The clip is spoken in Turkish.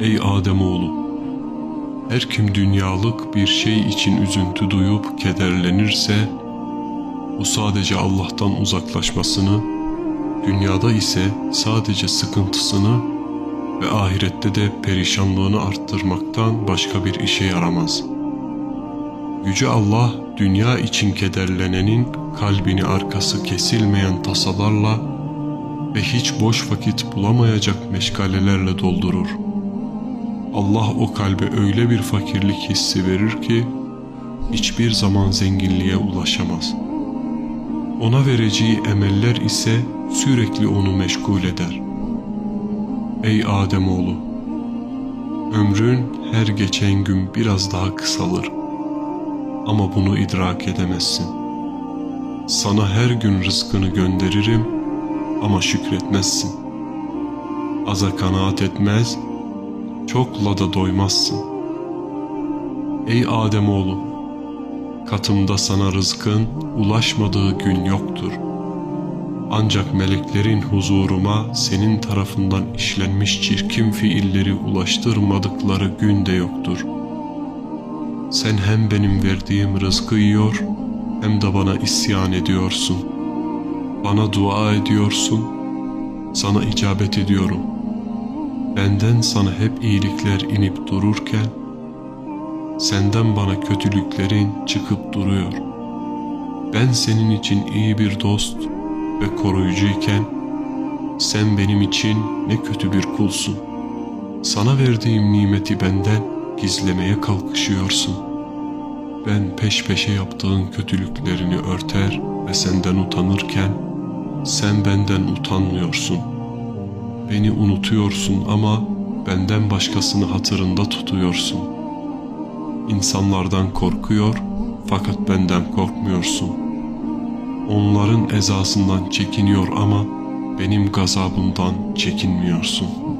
Ey Ademoğlu! Her kim dünyalık bir şey için üzüntü duyup kederlenirse, bu sadece Allah'tan uzaklaşmasını, dünyada ise sadece sıkıntısını ve ahirette de perişanlığını arttırmaktan başka bir işe yaramaz. Yüce Allah, dünya için kederlenenin kalbini arkası kesilmeyen tasalarla ve hiç boş vakit bulamayacak meşgalelerle doldurur. Allah o kalbe öyle bir fakirlik hissi verir ki hiçbir zaman zenginliğe ulaşamaz. Ona vereceği emeller ise sürekli onu meşgul eder. Ey Ademoğlu! Ömrün her geçen gün biraz daha kısalır. Ama bunu idrak edemezsin. Sana her gün rızkını gönderirim ama şükretmezsin. Aza kanaat etmez, çokla da doymazsın. Ey Ademoğlu! Katımda sana rızkın ulaşmadığı gün yoktur. Ancak meleklerin huzuruma senin tarafından işlenmiş çirkin fiilleri ulaştırmadıkları gün de yoktur. Sen hem benim verdiğim rızkı yiyor hem de bana isyan ediyorsun. Bana dua ediyorsun, sana icabet ediyorum. Benden sana hep iyilikler inip dururken, senden bana kötülüklerin çıkıp duruyor. Ben senin için iyi bir dost ve koruyucuyken, sen benim için ne kötü bir kulsun. Sana verdiğim nimeti benden gizlemeye kalkışıyorsun. Ben peş peşe yaptığın kötülüklerini örter ve senden utanırken, sen benden utanmıyorsun. Beni unutuyorsun ama benden başkasını hatırında tutuyorsun. İnsanlardan korkuyor fakat benden korkmuyorsun. Onların ezasından çekiniyor ama benim gazabımdan çekinmiyorsun.''